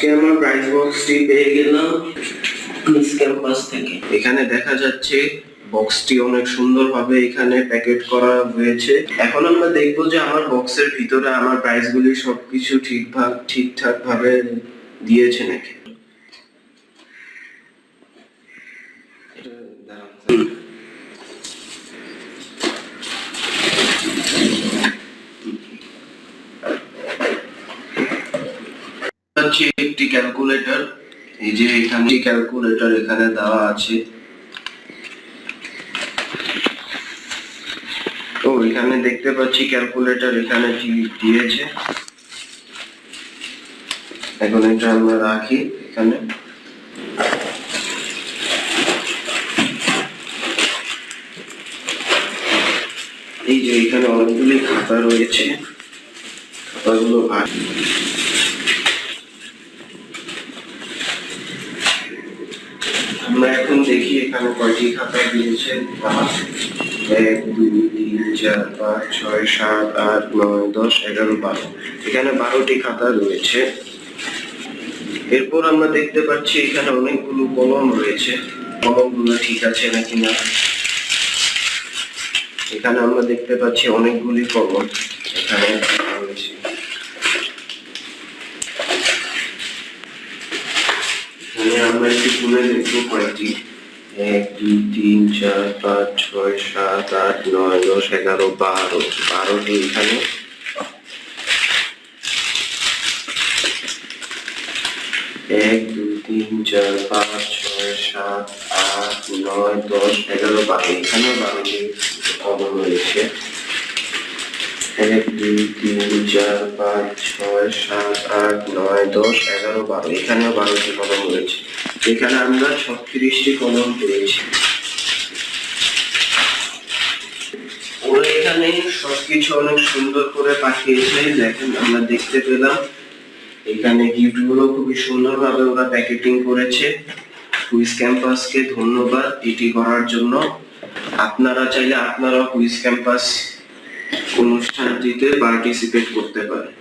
আজকে আমার প্রাইজ বক্সটি পেয়ে গেলাম। মিস ক্যাম্পাস থেকে। এখানে দেখা যাচ্ছে বক্সটি অনেক সুন্দরভাবে এখানে প্যাকেট করা হয়েছে। এখন আমরা দেখব যে আমার বক্সের ভিতরে আমার প্রাইসগুলি সবকিছু ঠিকঠাক ঠিকঠাক ভাবে দিয়েছে নাকি। হচ্ছে একটি ক্যালকুলেটর। এই যে এখানে ক্যালকুলেটর এখানে দেওয়া আছে। তো এখানে দেখতে পাচ্ছি ক্যালকুলেটর এখানে দিয়েছে। এখন এটা আমরা রাখি এখানে। এই যে এখানে অনেকগুলি খাতা রয়েছে। খাতাগুলো ভাগ আমরা এখন দেখি এখানে কয়টি খাতা দিয়েছে। পাঁচ এক, দুই, তিন, চার, পাঁচ, ছয়, সাত, আট, নয়, দশ, এগারো, বারো। এখানে বারোটি খাতা রয়েছে। এরপর আমরা দেখতে পাচ্ছি এখানে অনেকগুলো কলম রয়েছে। কলমগুলো ঠিক আছে নাকি না? এখানে আমরা দেখতে পাচ্ছি অনেকগুলি কলম এখানে রয়েছে। আমরা একটু গুনে দেখব কয়টি। এক, দুই, তিন, চার, পাঁচ, ছয়, সাত, আট, নয়, দশ, এগারো, বারো। বারোটি এখানে। এক, দুই, তিন, চার, পাঁচ, ছয়, সাত, আট, নয়, দশ, এগারো, বারো। এখানেও বারোটি কলম রয়েছে। এক, দুই, তিন, চার, পাঁচ, ছয়, সাত, আট, নয়, দশ, এগারো, বারো। এখানেও বারোটি কলম রয়েছে। এখানে আমরা ছত্রিশটি কলম পেয়েছি। ওরা এখানে সবকিছু অনেক সুন্দর করে পাঠিয়েছে। দেখেন, আমরা দেখতে পেলাম। এখানে গিফটগুলো খুবই সুন্দরভাবে ওরা প্যাকেটিং করেছে। কুইজ ক্যাম্পাসকে ধন্যবাদ এটি করার জন্য। আপনারা চাইলে আপনারা কুইজ ক্যাম্পাস অনুষ্ঠানটিতে পার্টিসিপেট করতে পারেন।